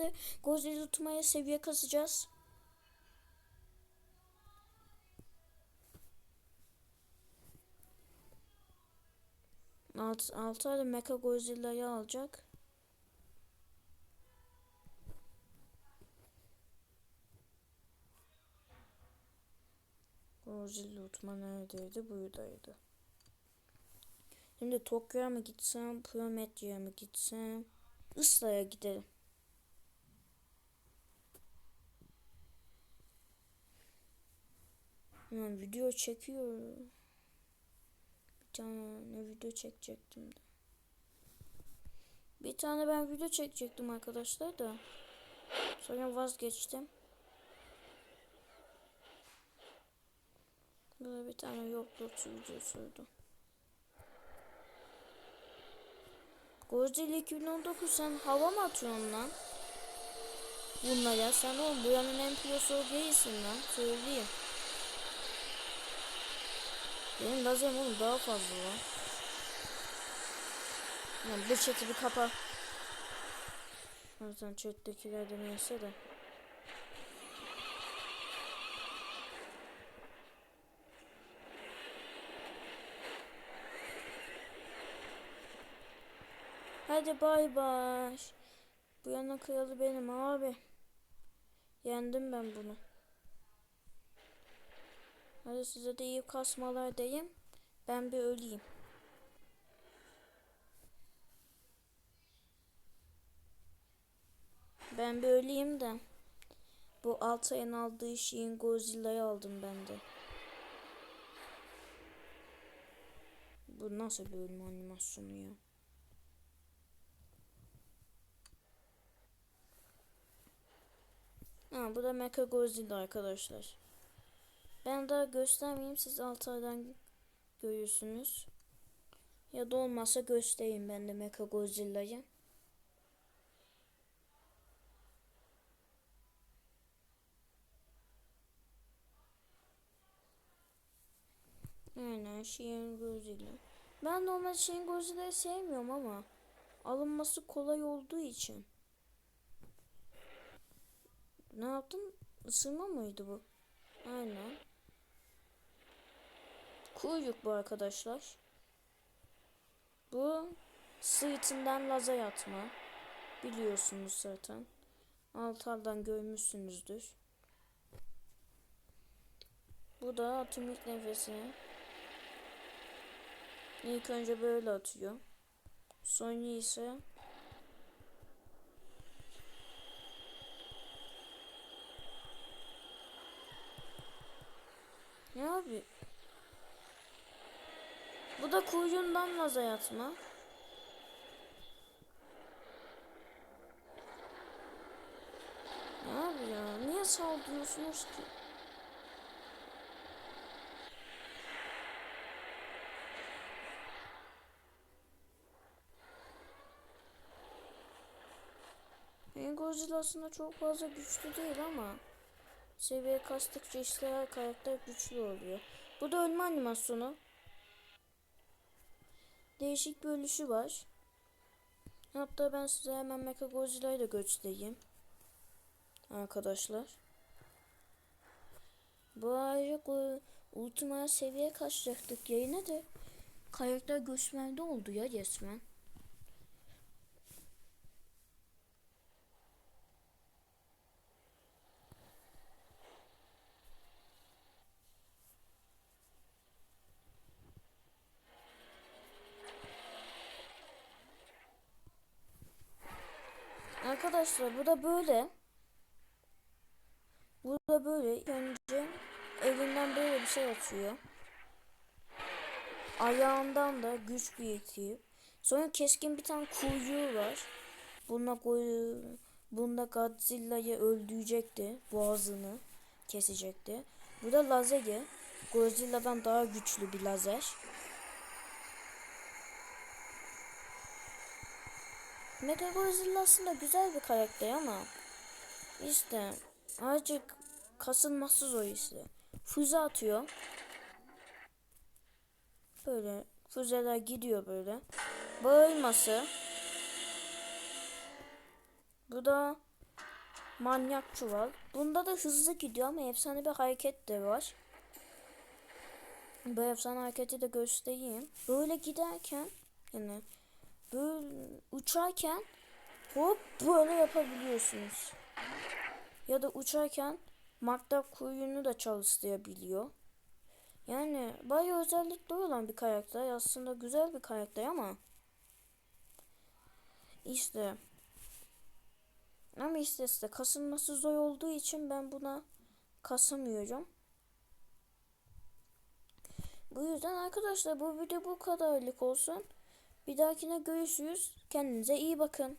de Godzilla tutmaya seviye kasacağız. Alt, altı ayda Mecha Godzilla'yı alacak. Godzilla utma neredeydi? Buradaydı. Şimdi Tokyo'ya mı gitsem, Promethea'ya mı gitsem? Isla'ya gidelim. Hemen video çekiyor. Bir tane video çekecektim de. Bir tane ben video çekecektim arkadaşlar da. Sonra vazgeçtim. Böyle bir tane yoktur videosuydu. Godzilla 2019 sen hava mı atıyorsun lan? Bunlara sen oğlum bu yanın en pilosu değilsin lan. Söyleyeyim. Benim lazerim oğlum daha fazla lan. Yani bu chat'i bir kapa. Zaten chat'tekiler de neyse de. Hadi bay bay. Bu yana kralı benim abi. Yendim ben bunu. Hadi size de iyi kasmalar diyeyim. Ben bir öleyim. Ben bir öleyim de. Bu Altay'ın aldığı şeyin Godzilla'yı aldım ben de. Bu nasıl bir ölüm animasyonu ya? Ha, bu da Mecha Godzilla arkadaşlar. Ben daha göstermeyeyim siz Altay'dan görürsünüz. Ya da olmazsa göstereyim ben de Mecha Godzilla'yı. Aynen Shin Godzilla. Ben normal Shin Godzilla'yı sevmiyorum ama alınması kolay olduğu için. Ne yaptın? Isırma mıydı bu? Aynen. Kuyruk bu arkadaşlar. Bu sırtından lazer atma. Biliyorsunuz zaten. Altardan görmüşsünüzdür. Bu da atomik nefesi. İlk önce böyle atıyor. Sonra ise Ne abi? Bu da kuyruğundan lazer atma. Ne abi ya? Niye saldırıyorsunuz ki? Godzilla aslında çok fazla güçlü değil ama seviye kastıkça işte karakter güçlü oluyor. Bu da ölme animasyonu. Değişik bir ölüşü var. Hatta ben size hemen Mecha Godzilla'yı da göstereyim. Arkadaşlar. Bu ayrıca Ultima seviye kaçacaktık yayına da karakter göçmende oldu ya resmen. Arkadaşlar bu da böyle. Bu da böyle. Önce elinden böyle bir şey atıyor. Ayağından da güç birikiyor. Sonra keskin bir tane kuyruğu var. Koy bunda Godzilla'yı öldürecekti. Boğazını kesecekti. Bu da lazeri. Godzilla'dan daha güçlü bir lazer. Mega Godzilla aslında güzel bir karakter ama işte azıcık kasılmasız o işte. Füze atıyor. Böyle füzeler gidiyor böyle. Bağırması. Bu da manyakçı var. Bunda da hızlı gidiyor ama efsane bir hareket de var. Bu efsane hareketi de göstereyim. Böyle giderken yani böyle uçarken hop böyle yapabiliyorsunuz. Ya da uçarken Magda kuyunu da çalıştırabiliyor. Yani bayağı özellikli olan bir karakter. Aslında güzel bir karakter ama işte ama işte işte kasılması zor olduğu için ben buna kasamıyorum. Bu yüzden arkadaşlar bu video bu kadarlık olsun. Bir dahakine görüşürüz. Kendinize iyi bakın.